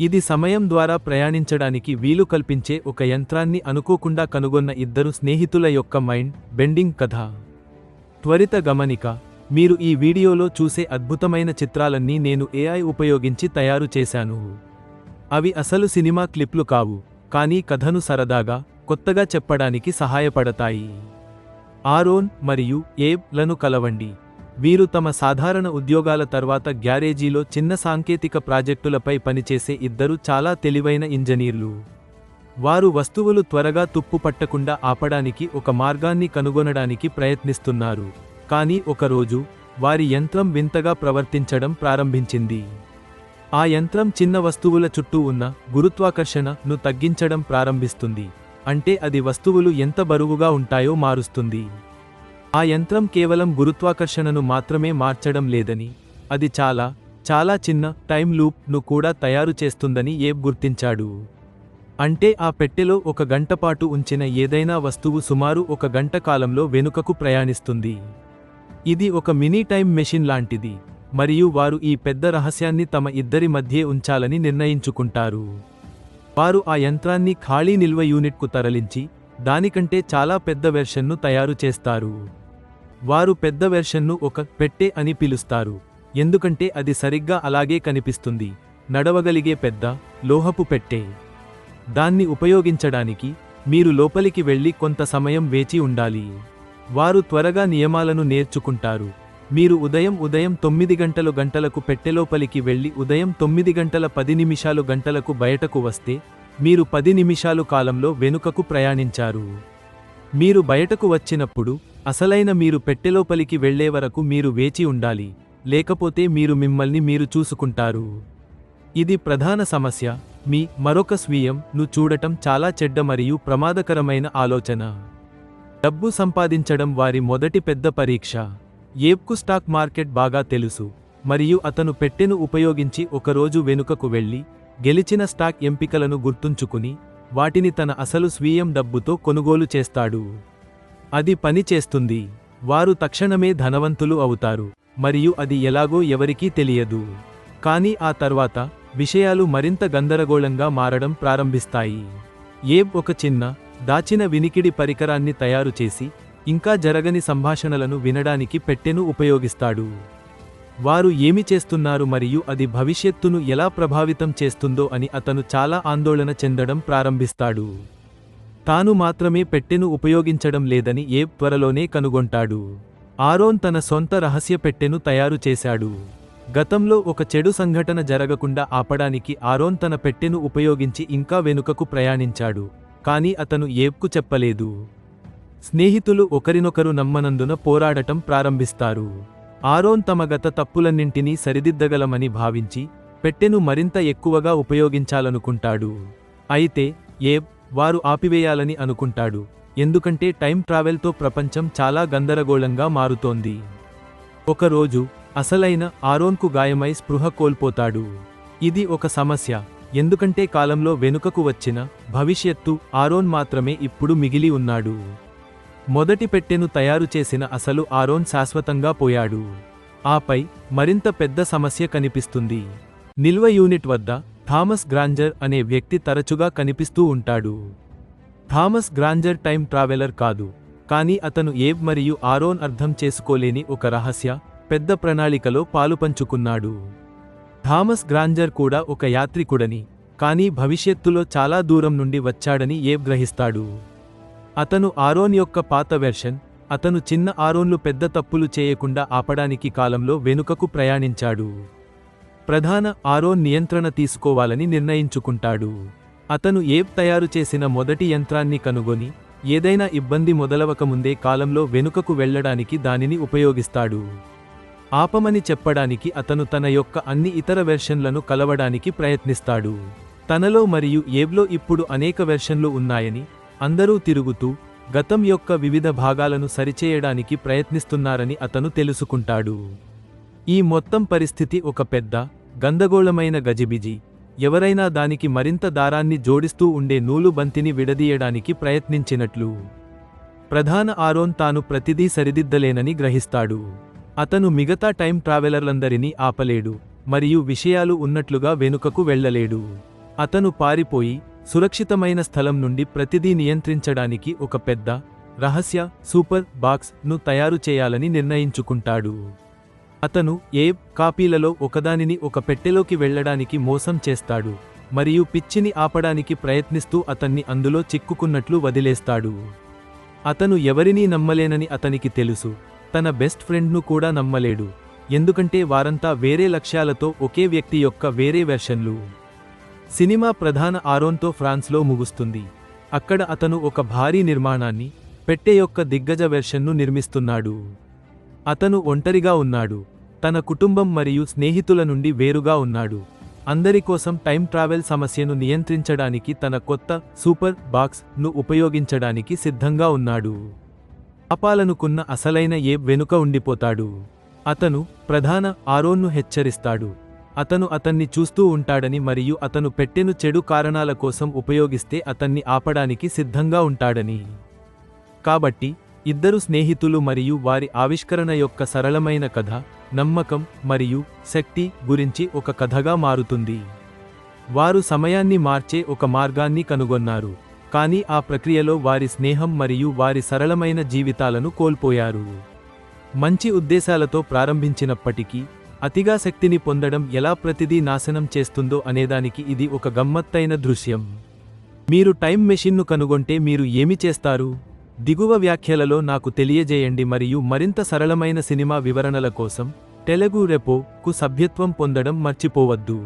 ఇది సమయం ద్వారా ప్రయాణించడానికి వీలు కల్పించే ఒక యంత్రాన్ని అనుకోకుండా కనుగొన్న ఇద్దరు స్నేహితుల యొక్క మైండ్ బెండింగ్ కథ. త్వరిత గమనిక మీరు ఈ వీడియోలో చూసే అద్భుతమైన చిత్రాలన్నీ నేను ఏఐ ఉపయోగించి తయారు చేశాను. అవి అసలు సినిమా క్లిప్లు కావు కానీ కథను సరదాగా కొత్తగా చెప్పడానికి సహాయపడతాయి. ఆరోన్ మరియు ఏబ్లను కలవండి. వీరు తమ సాధారణ ఉద్యోగాల తర్వాత గ్యారేజీలో చిన్న సాంకేతిక ప్రాజెక్టులపై పనిచేసే ఇద్దరు చాలా తెలివైన ఇంజనీర్లు. వారు వస్తువులు త్వరగా తుప్పు పట్టకుండా ఆపడానికి ఒక మార్గాన్ని కనుగొనడానికి ప్రయత్నిస్తున్నారు. కానీ ఒకరోజు వారి యంత్రం వింతగా ప్రవర్తించడం ప్రారంభించింది. ఆ యంత్రం చిన్న వస్తువుల చుట్టూ ఉన్న గురుత్వాకర్షణను తగ్గించడం ప్రారంభిస్తుంది. అంటే అది వస్తువులు ఎంత బరువుగా ఉంటాయో మారుస్తుంది. ఆ యంత్రం కేవలం గురుత్వాకర్షణను మాత్రమే మార్చడం లేదని అది చాలా చాలా చిన్న టైం లూప్ను కూడా తయారు చేస్తుందని ఏబ్ గుర్తించాడు. అంటే ఆ పెట్టెలో ఒక గంట పాటు ఉంచిన ఏదైనా వస్తువు సుమారు ఒక గంట కాలంలో వెనుకకు ప్రయాణిస్తుంది. ఇది ఒక మినీ టైం మెషిన్ లాంటిది మరియు వారు ఈ పెద్ద రహస్యాన్ని తమ ఇద్దరి మధ్యే ఉంచాలని నిర్ణయించుకుంటారు. వారు ఆ యంత్రాన్ని ఖాళీ నిల్వ యూనిట్కు తరలించి దానికంటే చాలా పెద్ద వెర్షన్ను తయారు చేస్తారు. వారు పెద్ద వెర్షన్ను ఒక పెట్టె అని పిలుస్తారు. ఎందుకంటే అది సరిగ్గా అలాగే కనిపిస్తుంది. నడవగలిగే పెద్ద లోహపు పెట్టె. దాన్ని ఉపయోగించడానికి మీరు లోపలికి వెళ్ళి కొంత సమయం వేచి ఉండాలి. వారు త్వరగా నియమాలను నేర్చుకుంటారు. మీరు ఉదయం ఉదయం తొమ్మిది గంటలు గంటలకు పెట్టెలోపలికి వెళ్ళి ఉదయం తొమ్మిది గంటల పది నిమిషాలు గంటలకు బయటకు వస్తే మీరు పది నిమిషాలు కాలంలో వెనుకకు ప్రయాణించారు. మీరు బయటకు వచ్చినప్పుడు అసలైన మీరు పెట్టెలోపలికి వెళ్ళే వరకు మీరు వేచి ఉండాలి లేకపోతే మీరు మిమ్మల్ని మీరు చూసుకుంటారు. ఇది ప్రధాన సమస్య. మీ మరొక స్వీయం ను చూడటం చాలా చెడ్డ మరియు ప్రమాదకరమైన ఆలోచన. డబ్బు సంపాదించడం వారి మొదటి పెద్ద పరీక్ష. ఏప్కు స్టాక్ మార్కెట్ బాగా తెలుసు మరియు అతను పెట్టెను ఉపయోగించి ఒకరోజు వెనుకకు వెళ్ళి గెలిచిన స్టాక్ ఎంపికలను గుర్తుంచుకుని వాటిని తన అసలు స్వీయం డబ్బుతో కొనుగోలు చేస్తాడు. అది పని చేస్తుంది. వారు తక్షణమే ధనవంతులు అవుతారు. మరియు అది ఎలాగో ఎవరికీ తెలియదు. కానీ ఆ తర్వాత విషయాలు మరింత గందరగోళంగా మారడం ప్రారంభిస్తాయి. ఏబ్ ఒక చిన్న దాచిన వినికిడి పరికరాన్ని తయారు చేసి ఇంకా జరగని సంభాషణలను వినడానికి పెట్టెను ఉపయోగిస్తాడు. వారు ఏమి చేస్తున్నారు మరియు అది భవిష్యత్తును ఎలా ప్రభావితం చేస్తుందో అని అతను చాలా ఆందోళన చెందడం ప్రారంభిస్తాడు. తాను మాత్రమే పెట్టెను ఉపయోగించడం లేదని ఏబ్ త్వరలోనే కనుగొంటాడు. ఆరోన్ తన సొంత రహస్య పెట్టెను తయారు చేశాడు. గతంలో ఒక చెడు సంఘటన జరగకుండా ఆపడానికి ఆరోన్ తన పెట్టెను ఉపయోగించి ఇంకా వెనుకకు ప్రయాణించాడు కానీ అతను ఏబ్కు చెప్పలేదు. స్నేహితులు ఒకరినొకరు నమ్మనందున పోరాడటం ప్రారంభిస్తారు. ఆరోన్ తమ గత తప్పులన్నింటినీ సరిదిద్దగలమని భావించి పెట్టెను మరింత ఎక్కువగా ఉపయోగించాలనుకుంటాడు. అయితే ఏబ్ వారు ఆపివేయాలని అనుకుంటాడు. ఎందుకంటే టైం ట్రావెల్తో ప్రపంచం చాలా గందరగోళంగా మారుతోంది. ఒకరోజు అసలైన ఆరోన్కు గాయమై స్పృహ కోల్పోతాడు. ఇది ఒక సమస్య. ఎందుకంటే కాలంలో వెనుకకు వచ్చిన భవిష్యత్తు ఆరోన్ మాత్రమే ఇప్పుడు మిగిలి ఉన్నాడు. మొదటి పెట్టెను తయారు చేసిన అసలు ఆరోన్ శాశ్వతంగా పోయాడు. ఆపై మరింత పెద్ద సమస్య కనిపిస్తుంది. నిల్వ యూనిట్ వద్ద థామస్ గ్రాంజర్ అనే వ్యక్తి తరచుగా కనిపిస్తూ ఉంటాడు. థామస్ గ్రాంజర్ టైం ట్రావెలర్ కాదు కానీ అతను ఏబ్ మరియు ఆరోన్ అర్థం చేసుకోలేని ఒక రహస్య పెద్ద ప్రణాళికలో పాలుపంచుకున్నాడు థామస్ గ్రాంజర్ కూడా ఒక యాత్రికుడని కానీ భవిష్యత్తులో చాలా దూరం నుండి వచ్చాడని ఏబ్ గ్రహిస్తాడు. అతను ఆరోన్ యొక్క పాత వెర్షన్ అతను చిన్న ఆరోన్లు పెద్ద తప్పులు చేయకుండా ఆపడానికి కాలంలో వెనుకకు ప్రయాణించాడు. ప్రధాన ఆరో నియంత్రణ తీసుకోవాలని నిర్ణయించుకుంటాడు. అతను ఏబ్ తయారు చేసిన మొదటి యంత్రాన్ని కనుగొని ఏదైనా ఇబ్బంది మొదలవకముందే కాలంలో వెనుకకు వెళ్ళడానికి దానిని ఉపయోగిస్తాడు. ఆపమని చెప్పడానికి అతను తన యొక్క అన్ని ఇతర వెర్షన్లను కలవడానికి ప్రయత్నిస్తాడు. తనలో మరియు ఏబ్లో ఇప్పుడు అనేక వెర్షన్లు ఉన్నాయని అందరూ తిరుగుతూ గతం యొక్క వివిధ భాగాలను సరిచేయడానికి ప్రయత్నిస్తున్నారని అతను తెలుసుకుంటాడు. ఈ మొత్తం పరిస్థితి ఒక పెద్ద గందగోళమైన గజిబిజి. ఎవరైనా దానికి మరింత దారాన్ని జోడిస్తూ ఉండే నూలు బంతిని విడదీయడానికి ప్రయత్నించినట్లు. ప్రధాన ఆరోన్ తాను ప్రతిదీ సరిదిద్దలేనని గ్రహిస్తాడు. అతను మిగతా టైం ట్రావెలర్లందరినీ ఆపలేడు మరియు విషయాలు ఉన్నట్లుగా వెనుకకు వెళ్ళలేడు. అతను పారిపోయి సురక్షితమైన స్థలం నుండి ప్రతిదీ నియంత్రించడానికి ఒక పెద్ద రహస్య సూపర్ బాక్స్ను తయారు చేయాలని నిర్ణయించుకుంటాడు. అతను ఏ కాపీలలో ఒకదానిని ఒక పెట్టెలోకి వెళ్ళడానికి మోసం చేస్తాడు మరియు పిచ్చిని ఆపడానికి ప్రయత్నిస్తూ అతన్ని అందులో చిక్కుకున్నట్లు వదిలేస్తాడు. అతను ఎవరినీ నమ్మలేనని అతనికి తెలుసు తన బెస్ట్ ఫ్రెండ్ను కూడా నమ్మలేడు ఎందుకంటే వారంతా వేరే లక్ష్యాలతో ఒకే వ్యక్తి యొక్క వేరే వెర్షన్లు. సినిమా ప్రధాన ఆరోన్తో ఫ్రాన్స్లో ముగుస్తుంది. అక్కడ అతను ఒక భారీ నిర్మాణాన్ని పెట్టె యొక్క దిగ్గజ వెర్షన్ను నిర్మిస్తున్నాడు. అతను ఒంటరిగా ఉన్నాడు. తన కుటుంబం మరియు స్నేహితుల నుండి వేరుగా ఉన్నాడు. అందరి కోసం టైం ట్రావెల్ సమస్యను నియంత్రించడానికి తన కొత్త సూపర్ బాక్స్ను ఉపయోగించడానికి సిద్ధంగా ఉన్నాడు. అపాలనుకున్న అసలైన ఏ వెనుక ఉండిపోతాడు. అతను ప్రధాన ఆరోన్ను హెచ్చరిస్తాడు. అతను అతన్ని చూస్తూ ఉంటాడని మరియు అతను పెట్టెను చెడు కారణాల కోసం ఉపయోగిస్తే అతన్ని ఆపడానికి సిద్ధంగా ఉంటాడని. కాబట్టి ఇద్దరు స్నేహితులు మరియు వారి ఆవిష్కరణ యొక్క సరళమైన కథ నమ్మకం మరియు శక్తి గురించి ఒక కథగా మారుతుంది. వారు సమయాన్ని మార్చే ఒక మార్గాన్ని కనుగొన్నారు కానీ ఆ ప్రక్రియలో వారి స్నేహం మరియు వారి సరళమైన జీవితాలను కోల్పోయారు. మంచి ఉద్దేశాలతో ప్రారంభించినప్పటికీ అతిగా శక్తిని పొందడం ఎలా ప్రతిదీ నాశనం చేస్తుందో అనేదానికి ఇది ఒక గమ్మత్తైన దృశ్యం. మీరు టైం మెషిన్ను కనుగొంటే మీరు ఏమి చేస్తారు? దిగువ వ్యాఖ్యలలో నాకు తెలియజేయండి మరియు మరింత సరళమైన సినిమా వివరణల కోసం తెలుగు రెపో కు సభ్యత్వం పొందడం మర్చిపోవద్దు.